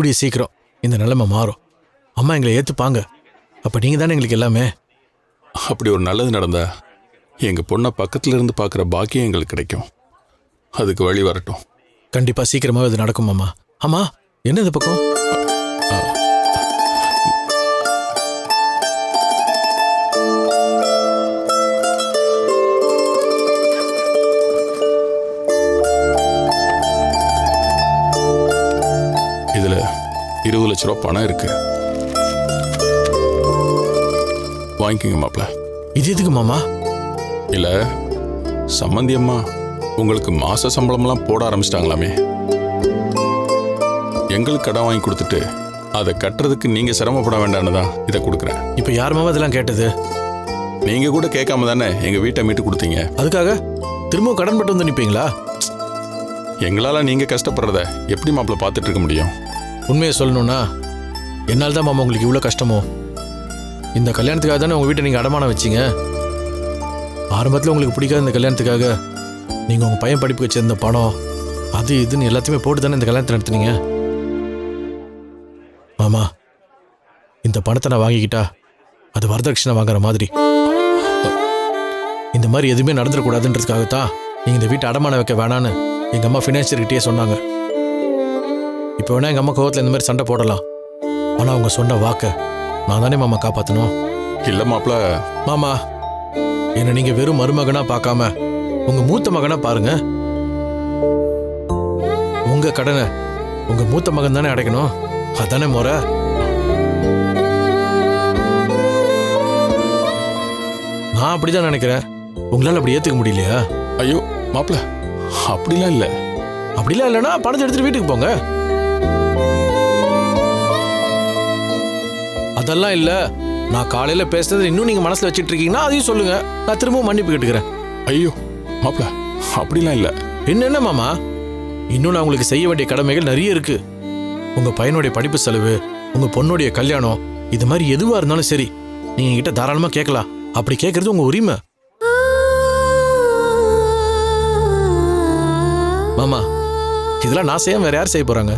கூடிய சீக்கிரம் இந்த நிலைமை மாறும். அம்மா எங்களை ஏற்றுப்பாங்க அப்போ நீங்கள் தானே எங்களுக்கு எல்லாமே? அப்படி ஒரு நல்லது நடந்தா எங்கள் பொண்ணை பக்கத்துல இருந்து பார்க்குற பாக்கியம் எங்களுக்கு கிடைக்கும். அதுக்கு வழி வரட்டும். கண்டிப்பாக சீக்கிரமாகவே இது நடக்கும் அம்மா அம்மா என்ன இந்த பக்கம் இருபது லட்ச ரூபா பணம் இருக்கு. வாங்கிக்கோங்க மாப்ள இது எதுக்கு மாமா? இல்லை சம்மந்தி அம்மா உங்களுக்கு மாச சம்பளம்லாம் போட ஆரம்பிச்சிட்டாங்களாமே. எங்களுக்கு கடன் வாங்கி கொடுத்துட்டு அதை கட்டுறதுக்கு நீங்கள் சிரமப்பட வேண்டாம்னு தான் இதை கொடுக்குறேன். இப்போ யார் மாமா இதெல்லாம் கேட்டது? நீங்கள் கூட கேட்காம தானே எங்கள் வீட்டை மீட்டு கொடுத்தீங்க? அதுக்காக திரும்பவும் கடன் பட்டு வந்து நிற்பீங்களா எங்களால் நீங்கள் கஷ்டப்படுறத எப்படி மாப்பிள்ள பார்த்துட்டு இருக்க முடியும்? உண்மையை சொல்லணும்னா என்னால் தான் மாமா உங்களுக்கு இவ்வளோ கஷ்டமோ? இந்த கல்யாணத்துக்காக தானே உங்கள் வீட்டை நீங்கள் அடமானம் வச்சிங்க? ஆரம்பத்தில் உங்களுக்கு பிடிக்காத இந்த கல்யாணத்துக்காக நீங்கள் உங்கள் பையன் படிப்பு வச்சிருந்த பணம் அது இதுன்னு எல்லாத்தையுமே போட்டு தானே இந்த கல்யாணத்தை நடத்துனீங்க? மாமா இந்த பணத்தை நான் வாங்கிக்கிட்டா அது வரதட்சணை வாங்குற மாதிரி. இந்த மாதிரி எதுவுமே நடந்துடக்கூடாதுன்றதுக்காகத்தான் நீங்கள் இந்த வீட்டை அடமானம் வைக்க வேணான்னு எங்கள் அம்மா ஃபினான்ஷியர்கிட்டயே சொன்னாங்க. இப்போ வேணா எங்கள் அம்மா கோவத்தில் இந்த மாதிரி சண்டை போடலாம். ஆனால் அவங்க சொன்ன வாக்க நான் தானே மாமா காப்பாற்றணும் இல்லை மாப்பிள்ள மாமா என்னை நீங்கள் வெறும் மருமகனா பார்க்காம உங்கள் மூத்த மகனா பாருங்க. உங்கள் கடனை உங்கள் மூத்த மகன் தானே அடைக்கணும்? அதானே முறை? நான் அப்படிதான் நினைக்கிறேன். உங்களால் அப்படி ஏற்றுக்க முடியலையா? ஐயோ மாப்பிள்ள அப்படிலாம் இல்லை. அப்படிலாம் இல்லைன்னா பணத்தை எடுத்துட்டு வீட்டுக்கு போங்க. அதெல்லாம் இல்ல. நான் காலையில பேசுனது இன்னும் நீங்க மனசுல வச்சிட்டு இருக்கீங்கன்னா அதையும் சொல்லுங்க. நான் திரும்பவும் மன்னிப்பு கேட்டுக்கிறேன். ஐயோ மாப்பிள்ள அப்படிலாம் இல்லை. என்ன என்ன மாமா? இன்னும் நான் உங்களுக்கு செய்ய வேண்டிய கடமைகள் நிறைய இருக்கு. உங்க பையனுடைய படிப்பு செலவு உங்க பொண்ணுடைய கல்யாணம் இது மாதிரி எதுவா இருந்தாலும் சரி நீங்க என்கிட்ட தாராளமா கேட்கலாம். அப்படி கேட்கறது உங்க உரிமை. மாமா இதெல்லாம் நான் செய்ய வேற யார் செய்ய போறாங்க?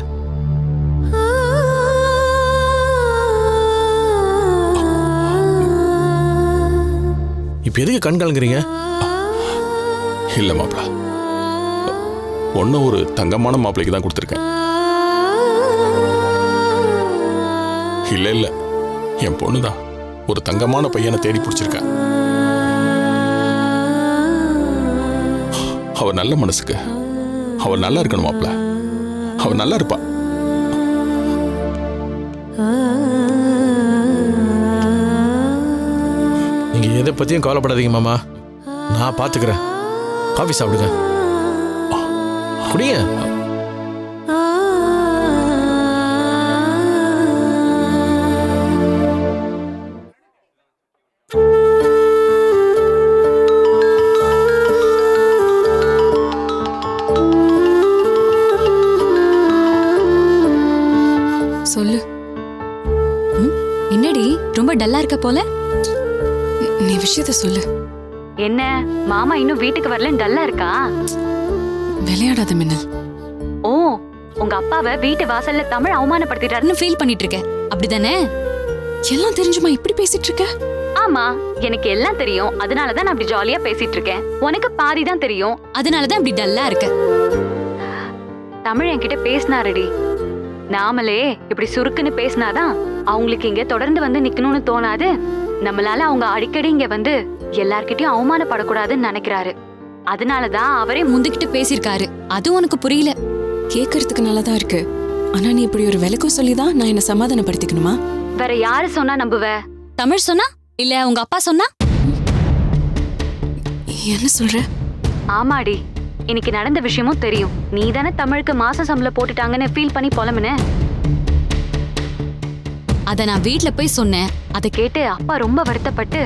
இப்ப எதுக்கு கண் கலங்குறீங்க? இல்லை மாப்பிள்ள ஒன்று ஒரு தங்கமான மாப்பிள்ளைக்கு தான் கொடுத்துருக்கேன். இல்லை இல்லை. என் பொண்ணு தான் ஒரு தங்கமான பையனை தேடி பிடிச்சிருக்கா. அவ நல்ல மனசுக்கு. அவ நல்லா இருக்கணும் மாப்பிள்ள அவ நல்லா இருப்பா. நீங்க எதை பத்தியும் கவலைப்படாதீங்க மாமா. நான் பார்த்துக்கிறேன். காஃபி சாப்பிடுங்க. குடிங்க. சொல்லு. என்னடி? ரொம்ப டல்லா இருக்க போல? நீ விஷயத்த சொல்லு. என்ன? மாமா இன்னும் வீட்டுக்கு வரல டல்லா இருக்கா? விளையாடாத மின்னல். ஓ உங்க அப்பாவை வீட்டு வாசல்ல தமிழ் அவமானப்படுத்திட்டாருன்னு ஃபீல் பண்ணிட்டு இருக்க அப்படிதானே? எல்லாம் தெரிஞ்சுமா இப்படி பேசிட்டு இருக்க ஆமா எனக்கு எல்லாம் தெரியும். அதனாலதான் நான் அப்படி ஜாலியா பேசிட்டு இருக்கேன் உனக்கு பாதி தான் தெரியும். அதனாலதான் இப்படி டல்லா இருக்க. தமிழ் என்கிட்ட பேசினாருடி. நாமளே இப்படி சுருக்குன்னு பேசினாதான் அவங்களுக்கு இங்க தொடர்ந்து வந்து நிக்கணும்னு தோணாது. நம்மளால அவங்க அடிக்கடி இங்க வந்து எல்லார்கிட்டயும் அவமானப்படக்கூடாதுன்னு நினைக்கிறாரு. அதனாலதான் அவரே முந்துகிட்டு பேசியிருக்காரு. அது உனக்கு புரியல? கேட்கறதுக்கு நல்லதா இருக்கு. ஆனா நீ இப்படி ஒரு விளக்கம் சொல்லிதான் நான் என்ன சமாதானப்படுத்திக்கணுமா? வேற யாரு சொன்னா நம்புவ? தமிழ் சொன்னா? இல்ல உங்க அப்பா சொன்னா? என்ன சொல்ற? ஆமாடி. இன்னைக்கு நடந்த விஷயமும் தெரியும். நீ தானே தமிழுக்கு மாச சம்பளம் போட்டுட்டாங்கன்னு ஃபீல் பண்ணி புலம்புன? அத நான் வீட்ல போய் சொன்னேன். அதை கேட்டு அப்பா ரொம்ப வருத்தப்பட்டு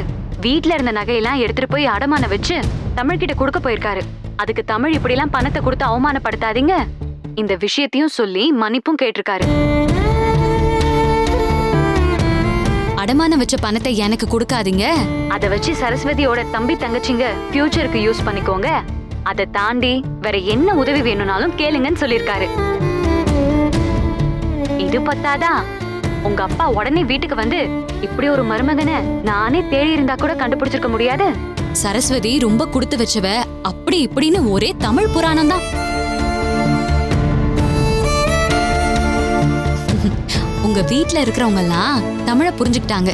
வீட்ல இருந்த நகையெல்லாம் எடுத்துட்டு போய் அடமான வச்சு தமிழ் கிட்ட கொடுக்க போயிருக்காரு. அதுக்கு தமிழ் இப்படிலாம் பணத்தை கொடுத்து அவமானப்படுத்தாதீங்க. இந்த விஷயத்தையும் சொல்லி மன்னிப்பும் கேட்டிருக்காரு. அடமானம் வச்ச பணத்தை எனக்கு கொடுக்காதீங்க. அதை வச்சு சரஸ்வதியோட தம்பி தங்கச்சிங்க ஃபியூச்சருக்கு யூஸ் பண்ணிக்கோங்க. அதை தாண்டி வேற என்ன உதவி வேணும்னாலும் கேளுங்கன்னு சொல்லியிருக்காரு. இது பத்தாதா? உங்க அப்பா உடனே வீட்டுக்கு வந்து இப்படி ஒரு மருமகனை நானே தேடி இருந்தா கூட கண்டுபிடிச்சிருக்க முடியாது? சரஸ்வதி ரொம்ப கொடுத்து வச்சவ அப்படி இப்படின்னு ஒரே தமிழ் புராணம் தான். உங்க வீட்ல இருக்கிறவங்க எல்லாம் தமிழ புரிஞ்சுக்கிட்டாங்க.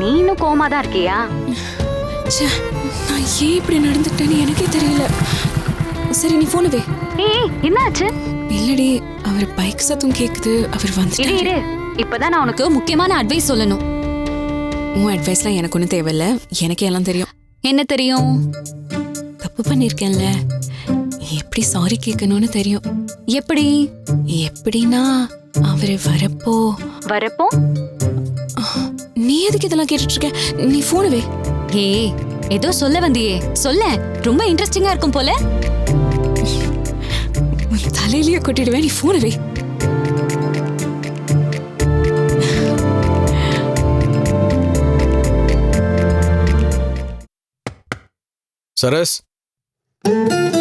நீனும் கோமா தான் இருக்கியா? ச்சே நான் ஏன் இப்படி நடந்துட்டேன்னு எனக்கே தெரியல. சரி நீ போன வே. ஏய் என்னாச்சு? இல்லடி அவர் பைக் சத்தம் கேக்குது அவர் இரு. இப்பதான் நான் உனக்கு முக்கியமான அட்வைஸ் சொல்லணும். உன் அட்வைஸ்லாம் எனக்கு ஒன்றும் தேவையில்ல. எனக்கே எல்லாம் தெரியும். என்ன தெரியும்? தப்பு பண்ணியிருக்கேன்ல எப்படி சாரி கேட்கணும்னு தெரியும். எப்படி? எப்படின்னா அவரு வரப்போ வரப்போ? நீ எதுக்கு இதெல்லாம் கேட்டுட்டு இருக்க நீ போன வே. ஏ ஏதோ சொல்ல வந்தியே. சொல்ல. ரொம்ப இன்ட்ரெஸ்டிங்கா இருக்கும் போல. தலையிலேயே கொட்டிடுவேன். நீ போன வே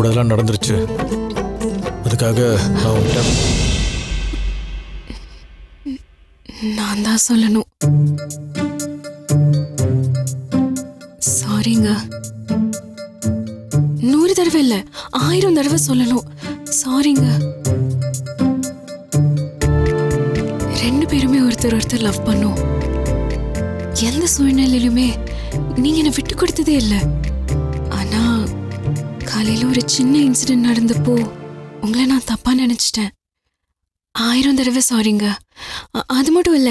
நடக்கக்கூடாதெல்லாம் நடந்துருச்சு. அதுக்காக நான் உன்கிட்ட நான் தான் சொல்லணும். சாரிங்க நூறு தடவை இல்ல ஆயிரம் தடவை சொல்லணும். சாரிங்க ரெண்டு பேருமே ஒருத்தர் ஒருத்தர் லவ் பண்ணும். எந்த சூழ்நிலையிலுமே நீங்க என்னை விட்டு கொடுத்ததே இல்லை. ஆனா காலையில ஒரு சின்ன இன்சிடென்ட் நடந்தப்போ உங்களை நான் தப்பா நினைச்சிட்டேன். ஆயிரம் தடவை சாரிங்க அது மட்டும் இல்ல.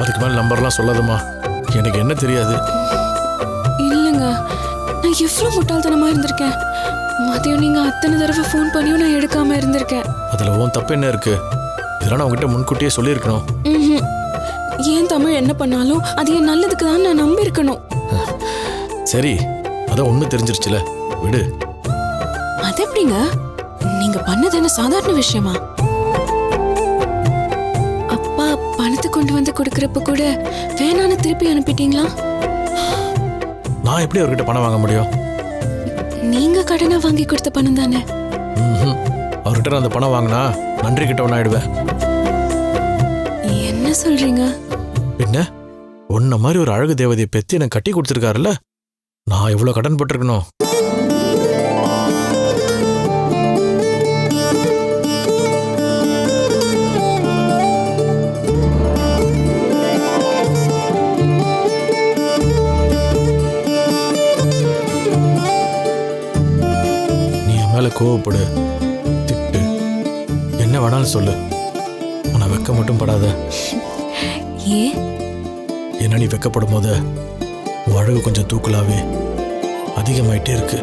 அதுக்கு மேலே நம்பர்லாம் சொல்லாதம்மா. எனக்கு என்ன தெரியாது. இல்லைங்க. நான் எவ்வளோ முட்டாள்தனமா இருந்திருக்கேன். மதியம் நீங்க அத்தனை தடவை ஃபோன் பண்ணியும் நான் எடுக்காம இருந்திருக்கேன். அதில் உன் தப்பு என்ன இருக்கு? இதெல்லாம் நான் உங்ககிட்ட முன்கூட்டியே சொல்லியிருக்கணும். ஏன் தமிழ் என்ன பண்ணாலும் அது என் நல்லதுக்கு தான் நான் நம்பி இருக்கணும் சரி. அதான் ஒன்று தெரிஞ்சிருச்சுல. விடு. அது எப்படிங்க? நீங்க பண்ணது என்ன சாதாரண விஷயமா? அப்பா பணத்தை கொண்டு வந்து கொடுக்கறப்ப கூட வேணான்னு திருப்பி அனுப்பிட்டீங்களா? நான் எப்படி அவர்கிட்ட பணம் வாங்க முடியும்? நீங்க கடனை வாங்கி கொடுத்த பணம் தானே. அவர்கிட்ட நான் அந்த பணம் வாங்கினா நன்றி கிட்ட ஆயிடுவேன் என்ன சொல்றீங்க? பின்ன? உன்ன மாதிரி ஒரு அழகு தேவதையை பெத்து எனக்கு கட்டி கொடுத்துருக்காருல்ல? நான் இவ்வளோ கடன் பட்டிருக்கணும். நீ என் மேல கோவப்படு திட்டு. என்ன வேணாலும் சொல்லு. உன்னை வெக்க மட்டும் படாத. ஏன்? ஏன்னா நீ வெக்கப்படும் போது அழகு கொஞ்சம் தூக்கலாவே அதிகமாயிட்டே இருக்கு.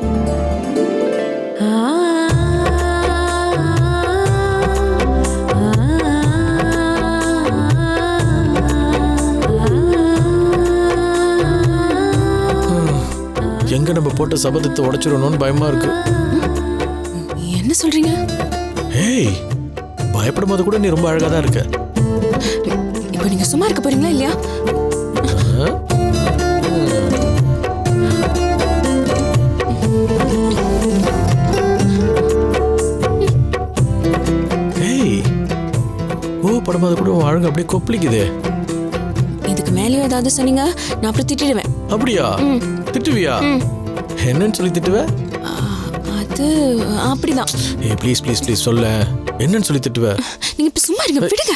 எங்க நம்ம போட்ட சபதத்தை உடைச்சிடணும்னு பயமா இருக்கு. என்ன சொல்றீங்க? ஏய் பயப்படும் போது கூட நீ ரொம்ப அழகா தான் இருக்க. இப்போ நீங்க சும்மா இருக்க போறீங்களா இல்லையா? அழகு அப்படியே கொப்பளிக்குதே. இதுக்கு மேலேயும் ஏதாவது சொன்னீங்க நான் அப்புறம் திட்டிடுவேன். அப்படியா? திட்டுவியா? என்னன்னு சொல்லி திட்டுவ? அது அப்படிதான். ஏய் ப்ளீஸ் ப்ளீஸ் ப்ளீஸ் சொல்ல. என்னன்னு சொல்லி திட்டுவ? நீங்க இப்ப சும்மா இருங்க விடுங்க.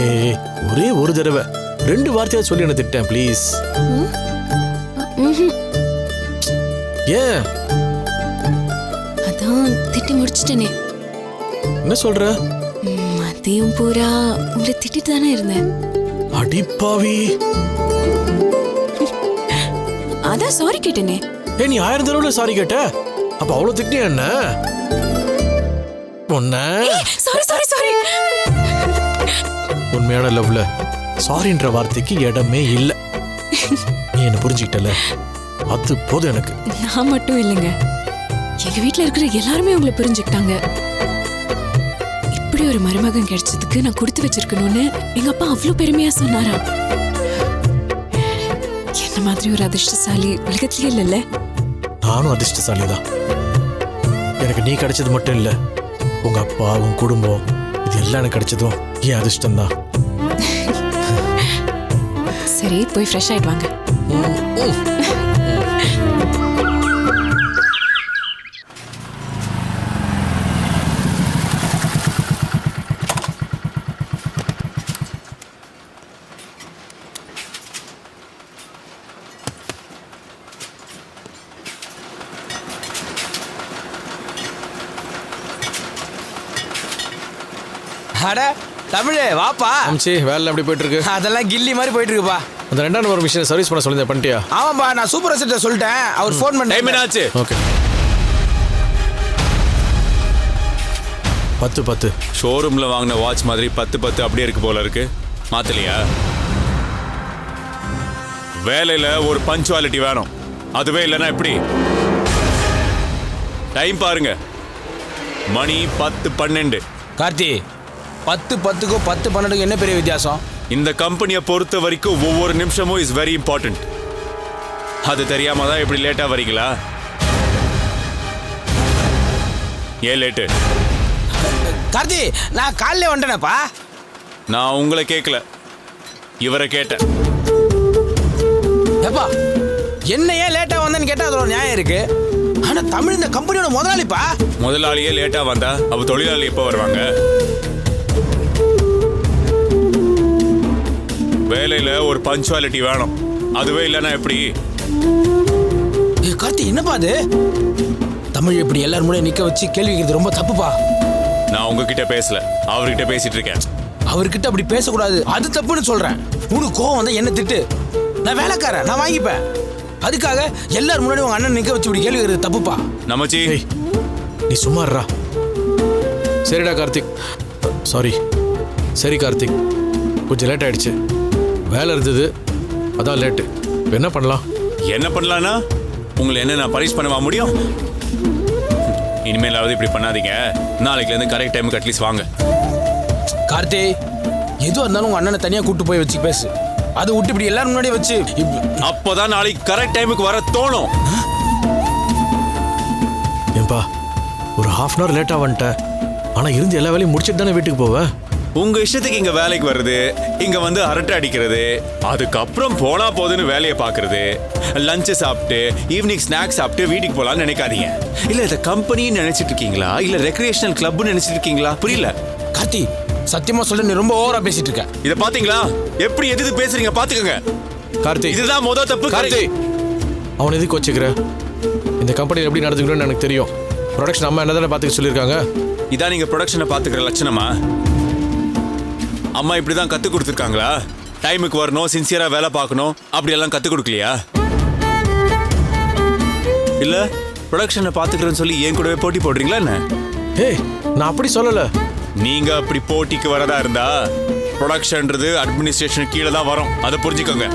ஏய் ஒரே ஒரு தடவை. ரெண்டு வார்த்தையா சொல்லி என்ன திட்டேன் ப்ளீஸ். ஏன்? அதான் திட்டி முடிச்சிட்டேனே. என்ன சொல்ற? மதியம் பூரா உங்களை திட்டிட்டு தானே இருந்தேன். அடிப்பாவி அதான் சாரி கேட்டேனே. ஏய் நீ ஆயிரம் தடவை சாரி கேட்ட? அப்ப அவ்வளவு திட்டியா என்ன? ஒன்ன சாரி சாரி சாரி உண்மையான லவ்ல சாரின்ற வார்த்தைக்கு இடமே இல்லை. நீ என்ன புரிஞ்சுக்கிட்டல? அது போதும் எனக்கு. நான் மட்டும் இல்லைங்க. எங்க வீட்ல இருக்கிற எல்லாருமே உங்களை புரிஞ்சுக்கிட்டாங்க. இப்படி ஒரு மருமகன் கிடைச்சதுக்கு நான் கொடுத்து வச்சிருக்கணும்னு எங்க அப்பா அவ்வளவு பெருமையா சொன்னாராம். என்ன மாதிரி ஒரு அதிர்ஷ்டசாலி உலகத்திலே இல்லைல்ல? நானும் அதிர்ஷ்டசாலி தான் எனக்கு நீ கிடைச்சது மட்டும் இல்லை உங்க அப்பா உன் குடும்பம் இது எல்லாம் எனக்கு கிடைச்சதும் ஏன் அதிர்ஷ்டம் தான் சரி போய் ஃப்ரெஷ் ஆயிட்டு வாங்க. அட தமிழே வாப்பா. அம்ச்சி வேலை எப்படி போயிட்டு இருக்கு அதெல்லாம் கில்லி மாதிரி போயிட்டு இருக்குப்பா அந்த ரெண்டாம் நம்பர் மிஷினை சர்வீஸ் பண்ண சொல்லியிருந்தேன் பண்ணிட்டியா? ஆமாப்பா நான் சூப்பர் செட்டை சொல்லிட்டேன். அவர் ஃபோன் டைம் பண்ணி என்னாச்சு? ஓகே. பத்து பத்து. ஷோரூம்ல வாங்கின வாட்ச் மாதிரி பத்து பத்து அப்படியே இருக்கு போல இருக்கு. மாத்தலையா? வேலையில ஒரு பஞ்சுவாலிட்டி வேணும். அதுவே இல்லைன்னா எப்படி? டைம் பாருங்க. மணி பத்து பன்னெண்டு. கார்த்தி பத்து பத்துக்கும் பத்து பன்னெண்டுக்கும் என்ன பெரிய வித்தியாசம்? இந்த கம்பெனியை பொறுத்த வரைக்கும் ஒவ்வொரு நிமிஷமும் இஸ் வெரி இம்பார்ட்டன்ட் அது தெரியாம தான் இப்படி லேட்டா வரீங்களா? ஏன் லேட்டு கார்த்தி நான் காலையில வந்துட்டேனப்பா. நான் உங்களை கேட்கல இவரை கேட்டேன். ஏப்பா என்ன ஏன் லேட்டா வந்தேன்னு கேட்டா அதோட நியாயம் இருக்கு. ஆனா தமிழ் இந்த கம்பெனியோட முதலாளிப்பா. முதலாளியே லேட்டா வந்தா அப்ப தொழிலாளி எப்போ வருவாங்க? வேலையில ஒரு பஞ்சுவாலிட்டி வேணும். அதுவே இல்லைன்னா எப்படி? கார்த்தி என்னப்பா அது? தமிழ் இப்படி எல்லாரும் முன்னாடி நிக்க வச்சு கேள்வி கேட்கறது ரொம்ப தப்புப்பா. நான் உங்ககிட்ட பேசல. அவர்கிட்ட பேசிட்டு இருக்கேன். அவர்கிட்ட அப்படி பேசக்கூடாது. அது தப்புன்னு சொல்றேன். உனக்கு கோவம் வந்தா என்ன திட்டு? நான் வேலைக்காரன் நான் வாங்கிப்பேன். அதுக்காக எல்லாரும் முன்னாடி உங்க அண்ணன் நிக்க வச்சு இப்படி கேள்வி கேட்கறது தப்புப்பா. நமச்சி. நீ சும்மா இருடா. சரிடா கார்த்திக். சாரி சரி கார்த்திக். கொஞ்சம் லேட் ஆயிடுச்சு. வேலை இருந்தது. அதான் லேட்டு என்ன பண்ணலாம்? என்ன பண்ணலான்னா உங்களை என்ன நான் பரிஸ் பண்ணவா முடியும்? இனிமேலாவது இப்படி பண்ணாதீங்க. நாளைக்குல இருந்து கரெக்ட் டைமுக்கு அட்லீஸ்ட் வாங்க. கார்த்தி எதுவாக இருந்தாலும் உங்க அண்ணனை தனியா கூட்டு போய் வச்சு பேசு. அதை விட்டு இப்படி எல்லாரும் முன்னாடி வச்சு இப்ப- அப்போதான் நாளைக்கு கரெக்ட் டைமுக்கு வர தோணும். ஏன்பா ஒரு ஹாஃப் அன் ஹவர் லேட்டாக வந்துட்டேன் ஆனால் இருந்து எல்லா வேலையும் முடிச்சிட்டு தானே வீட்டுக்கு போவேன் உங்க இஷ்டத்துக்கு இங்க வேலைக்கு வருது இங்க வந்து அரட்டை அடிக்கிறது அதுக்கப்புறம் போனா போதுன்னு வேலையை பார்க்கிறது லஞ்ச் சாப்பிட்டு ஈவினிங் ஸ்நாக்ஸ் சாப்பிட்டு வீட்டுக்கு போலாம்னு நினைக்காதீங்க. இல்ல இதை கம்பெனின்னு நினைச்சிட்டு இருக்கீங்களா? இல்ல ரெக்ரியேஷனல் கிளப்னு நினைச்சிட்டு இருக்கீங்களா? புரியல. கார்த்தி சத்தியமா சொல்ல நீ ரொம்ப ஓவரா பேசிட்டு இருக்க. இத பாத்தீங்களா? எப்படி எதிர்த்து பேசுறீங்க? பாத்துக்கோங்க. கார்த்திக் இதுதான் முத தப்பு கார்த்தி அவனை எதுக்கு வச்சுக்கிற? இந்த கம்பெனியில் எப்படி நடந்துக்கணும்னு எனக்கு தெரியும். ப்ரொடக்ஷன் அம்மா என்ன தானே பார்த்துக்க சொல்லியிருக்காங்க? இதான் நீங்க ப்ரொடக்ஷனை பாத்துக்கிற லட்சணமா? அம்மா இப்படிதான் கத்து கொடுத்துருக்காங்களா? டைமுக்கு வரணும் சின்சியரா வேலை பார்க்கணும். அப்படி எல்லாம் கத்து கொடுக்கலையா? இல்ல ப்ரொடக்ஷனை பாத்துக்கிறேன்னு சொல்லி என் கூடவே போட்டி போடுறீங்களா என்ன? ஏய் நான் அப்படி சொல்லலை. நீங்க அப்படி போட்டிக்கு வரதா இருந்தா ப்ரொடக்ஷன்ன்றது அட்மினிஸ்ட்ரேஷன் கீழே தான் வரும். அதை புரிஞ்சுக்கோங்க.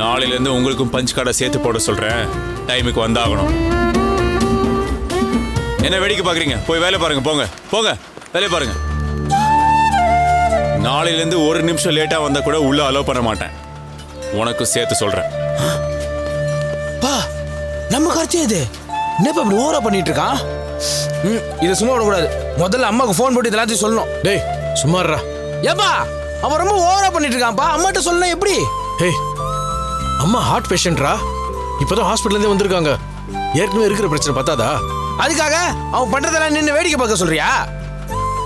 நாளையில இருந்து உங்களுக்கும் பஞ்ச் கார்டை சேர்த்து போட சொல்றேன். டைமுக்கு வந்தாகணும். என்ன வேடிக்கை பாக்குறீங்க போய் வேலை பாருங்க போங்க. போங்க. வேலையை பாருங்க. நாளையில இருந்து ஒரு நிமிஷம் லேட்டா வந்தா கூட உள்ள அலோவ் பண்ண மாட்டேன். உனக்கும் சேர்த்து சொல்றேன். பா நம்ம கார்த்தி இது. என்னப்பா இப்படி ஓவரா பண்ணிட்டு இருக்கான் ம் இதை சும்மா விடக்கூடாது. முதல்ல அம்மாவுக்கு ஃபோன் போட்டு இது எல்லாத்தையும் சொல்லணும். டேய் சும்மாறா ஏப்பா அவன் ரொம்ப ஓவரா பண்ணிட்டு இருக்கான்ப்பா. அம்மாட்ட சொல்லணும் எப்படி? ஏய் அம்மா ஹார்ட் பேஷண்ட்ரா இப்போதான் ஹாஸ்பிட்டல்லேருந்தே வந்திருக்காங்க. ஏற்கனவே இருக்கிற பிரச்சனை பார்த்தாதா அதுக்காக அவன் பண்றதெல்லாம் நின்று வேடிக்கை பார்க்க சொல்றியா?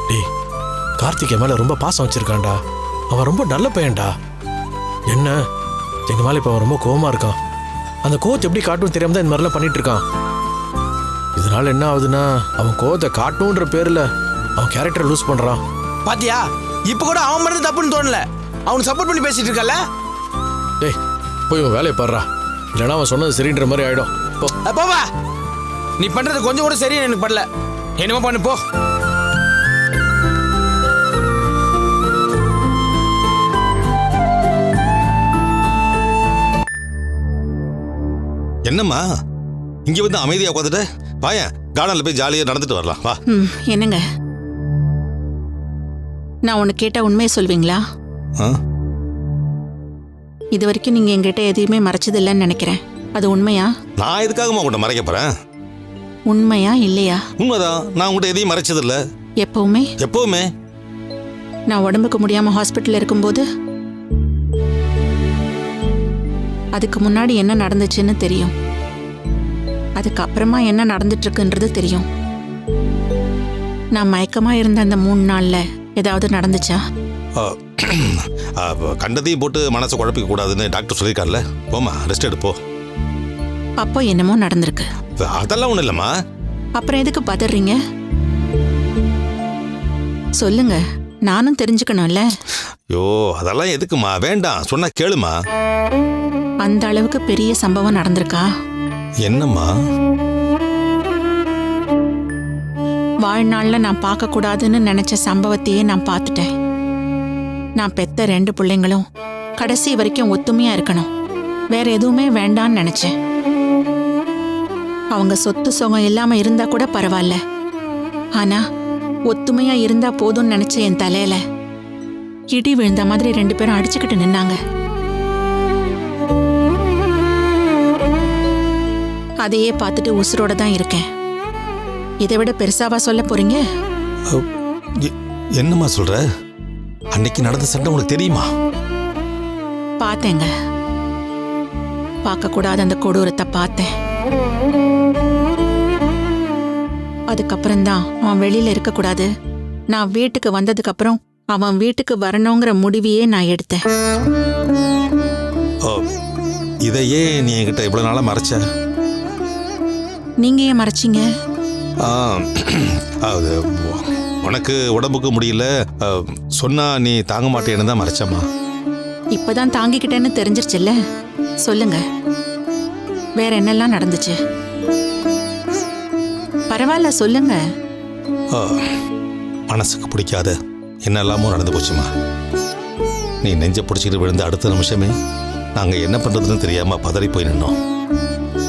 டேய் கார்த்திக் மேல ரொம்ப பாசம் வச்சிருக்கான்டா. அவன் ரொம்ப நல்ல பையன்டா. என்ன? எங்க மேல இப்ப அவன் ரொம்ப கோவமா இருக்கான். அந்த கோவத்தை எப்படி காட்டணும் தெரியாம தான் இந்த மாதிரிலாம் பண்ணிட்டு இருக்கான். இதனால என்ன ஆகுதுன்னா அவன் கோவத்தை காட்டணுன்ற பேர்ல அவன் கேரக்டரை லூஸ் பண்றான். பாத்தியா? இப்ப கூட அவன் பண்ணது தப்புன்னு தோணல. அவனுக்கு சப்போர்ட் பண்ணி பேசிட்டு இருக்கல டேய் போய் உன் வேலையை பாடுறா இல்லைன்னா அவன் சொன்னது சரின்ற மாதிரி ஆயிடும். போ. போவா. நீ பண்றது கொஞ்சம் கூட சரியா எனக்கு படல. என்னமோ பண்ணு போ. என்னம்மா? இங்க வந்து அமைதியா உட்காந்துட்டு வாயேன் கார்டன்ல போய் ஜாலியா நடந்துட்டு வரலாம் வா. ம் என்னங்க? நான் ஒன்று கேட்டால் உண்மையை சொல்வீங்களா? ஆ? இது வரைக்கும் நீங்கள் எங்கிட்ட எதையுமே மறைச்சதில்லைன்னு நினைக்கிறேன். அது உண்மையா? நான் எதுக்காகம்மா உங்கள்கிட்ட மறைக்க போறேன்? உண்மையா இல்லையா? உண்மைதான். நான் உங்கள்கிட்ட எதையும் மறைச்சதில்ல. எப்பவுமே? எப்பவுமே. நான் உடம்புக்கு முடியாமல் ஹாஸ்பிட்டலில் இருக்கும்போது அதுக்கு முன்னாடி என்ன நடந்துச்சுன்னு தெரியும். அதுக்கப்புறமா என்ன நடந்துட்டு இருக்குன்றது தெரியும். நான் மயக்கமாக இருந்த அந்த மூணு நாளில் ஏதாவது நடந்துச்சா? கண்டதையும் போட்டு மனசை குழப்பிக்க கூடாதுன்னு டாக்டர் சொல்லியிருக்காருல்ல. போம்மா ரெஸ்ட் எடுப்போ அப்போ என்னமோ நடந்திருக்கு. அதெல்லாம் ஒன்றும் இல்லைம்மா. அப்புறம் எதுக்கு பதறீங்க? சொல்லுங்க நானும் தெரிஞ்சுக்கணும்ல. ஐயோ அதெல்லாம் எதுக்குமா வேண்டாம் சொன்னா கேளுமா அந்த அளவுக்கு பெரிய சம்பவம் நடந்திருக்கா? என்னம்மா? வாழ்நாள்ல நான் பார்க்க கூடாதுன்னு நினைச்ச சம்பவத்தையே நான் பார்த்துட்டேன். நான் பெத்த ரெண்டு பிள்ளைங்களும் கடைசி வரைக்கும் ஒத்துமையா இருக்கணும். வேற எதுவுமே வேண்டான்னு நினைச்சேன். அவங்க சொத்து சுகம் இல்லாம இருந்தா கூட பரவாயில்ல. ஆனா ஒத்துமையா இருந்தா போதும்னு நினைச்ச என் தலையில இடி விழுந்த மாதிரி ரெண்டு பேரும் அடிச்சுக்கிட்டு நின்னாங்க. அதையே பார்த்துட்டு உசுரோட தான் இருக்கேன். இதை விட பெருசாவா சொல்ல போறீங்க? என்னம்மா சொல்ற? அன்னைக்கு நடந்த சண்டை உனக்கு தெரியுமா? பார்த்தேங்க. பார்க்கக்கூடாத அந்த கொடூரத்தை பார்த்தேன். அதுக்கப்புறம்தான் அவன் வெளியில இருக்கக்கூடாது நான் வீட்டுக்கு வந்ததுக்கு அப்புறம் அவன் வீட்டுக்கு வரணுங்கிற முடிவையே நான் எடுத்தேன். ஓ, இதையே நீ என்கிட்ட இவ்வளவு நாளா மறைச்ச? நீங்க ஏன் மறைச்சீங்க? ஆ, அது உனக்கு உடம்புக்கு முடியல. சொன்னா நீ தாங்க மாட்டேன்னு தான் மறைச்சம்மா. இப்பதான் தாங்கிக்கிட்டேன்னு தெரிஞ்சிருச்சுல்ல? சொல்லுங்க. வேற என்னெல்லாம் நடந்துச்சு? பரவாயில்ல சொல்லுங்க. மனசுக்கு பிடிக்காத என்னெல்லாமோ நடந்து போச்சுமா நீ நெஞ்ச பிடிச்சிக்கிட்டு விழுந்த அடுத்த நிமிஷமே நாங்கள் என்ன பண்ணுறதுன்னு தெரியாமல் பதறி போய் நின்னோம்.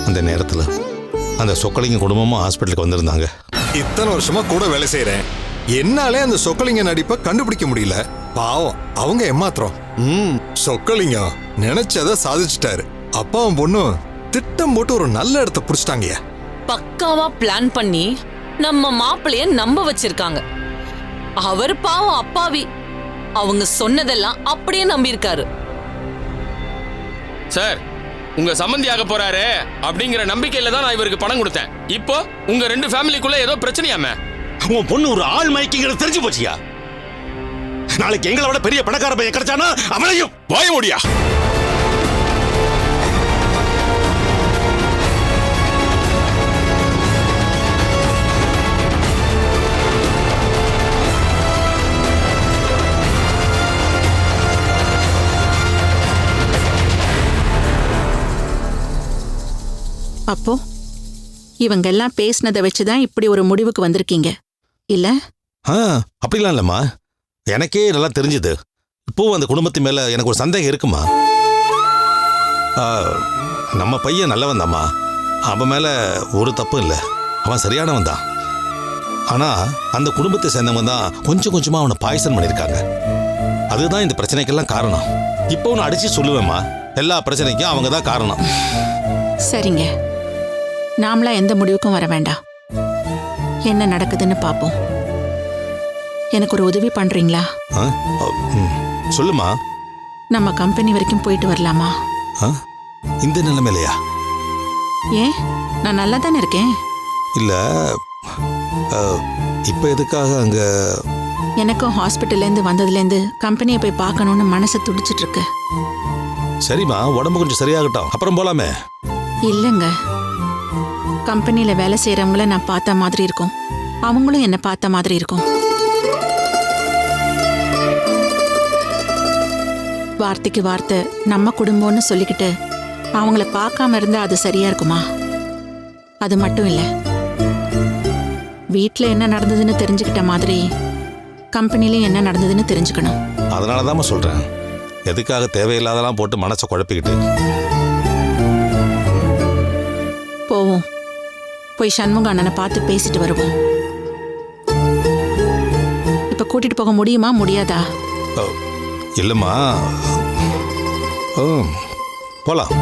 அந்த நேரத்தில் அந்த சொக்கலிங்க குடும்பமும் ஹாஸ்பிட்டலுக்கு வந்திருந்தாங்க. இத்தனை வருஷமா கூட வேலை செய்றேன். என்னாலே அந்த சொக்கலிங்க நடிப்பை கண்டுபிடிக்க முடியல. பாவம் அவங்க ஏமாத்திரம் ம் சொக்கலிங்கம் நினைச்சத சாதிச்சிட்டாரு. அப்பாவும் பொண்ணும் திட்டம் போட்டு ஒரு நல்ல இடத்த புடிச்சிட்டாங்கய்யா. பக்காவா பிளான் பண்ணி நம்ம மாப்பிளைய நம்ப வச்சிருக்காங்க. அவர் பாவம் அப்பாவி. அவங்க சொன்னதெல்லாம் அப்படியே நம்பியிருக்காரு. சார் உங்க சம்மந்தி ஆக போறாரு அப்படிங்கிற நம்பிக்கையில தான் நான் இவருக்கு பணம் கொடுத்தேன். இப்போ உங்க ரெண்டு ஃபேமிலிக்குள்ள ஏதோ பிரச்சனையாமே. உன் பொண்ணு ஒரு ஆள் மயக்கிங்கிறது தெரிஞ்சு போச்சியா? நாளைக்கு எங்களை விட பெரிய பணக்கார பையன் கிடைச்சானா அவனையும்? வாய முடியா? அப்போ இவங்க எல்லாம் பேசினதை வச்சுதான் இப்படி ஒரு முடிவுக்கு வந்திருக்கீங்க. இல்ல? ஆ அப்படிலாம் இல்லைம்மா. எனக்கே நல்லா தெரிஞ்சுது. இப்போவும் அந்த குடும்பத்து மேலே எனக்கு ஒரு சந்தேகம் இருக்குமா? ஆ, நம்ம பையன் நல்லவன் தாம்மா அவன் மேலே ஒரு தப்பும் இல்லை. அவன் சரியானவன் தான் ஆனால் அந்த குடும்பத்தை சேர்ந்தவங்க தான் கொஞ்சம் கொஞ்சமாக அவனை பாய்சன் பண்ணியிருக்காங்க. அதுதான் இந்த பிரச்சனைக்கெல்லாம் காரணம். இப்போ ஒன்று அடித்து சொல்லுவேம்மா. எல்லா பிரச்சனைக்கும் அவங்க தான் காரணம். சரிங்க. நாமளா எந்த முடிவுக்கும் வர வேண்டாம். என்ன நடக்குதுன்னு பார்ப்போம் எனக்கு ஒரு உதவி பண்றீங்களா? ஆ? ம். சொல்லுமா. நம்ம கம்பெனி வரைக்கும் போயிட்டு வரலாமா? ஆ? இந்த நிலைமையிலையா? ஏன்? நான் நல்லா தானே இருக்கேன்? இல்லை இப்போ எதுக்காக அங்கே? எனக்கும் ஹாஸ்பிட்டல்லேருந்து வந்ததுலேருந்து கம்பெனியை போய் பார்க்கணுன்னு மனசு துடிச்சிட்டு இருக்கு. சரிம்மா உடம்பு கொஞ்சம் சரியாகட்டும். அப்புறம் போலாமே. இல்லைங்க. கம்பெனியில் வேலை செய்கிறவங்கள நான் பார்த்த மாதிரி இருக்கும். அவங்களும் என்னை பார்த்த மாதிரி இருக்கும். வார்த்தைக்கு வார்த்தை நம்ம குடும்பம்னு சொல்லிக்கிட்டு அவங்கள பார்க்காம இருந்தா அது சரியா இருக்குமா? அது மட்டும் இல்லை. வீட்டில் என்ன நடந்ததுன்னு தெரிஞ்சுக்கிட்ட மாதிரி கம்பெனிலையும் என்ன நடந்ததுன்னு தெரிஞ்சுக்கணும். அதனால தான் சொல்கிறேன் எதுக்காக தேவையில்லாதெல்லாம் போட்டு மனசை குழப்பிக்கிட்டு? போய் சண்முக அண்ணனை பார்த்து பேசிட்டு வருவோம். இப்போ கூட்டிட்டு போக முடியுமா? முடியாதா? இல்லைம்மா. போலாம். போகலாம்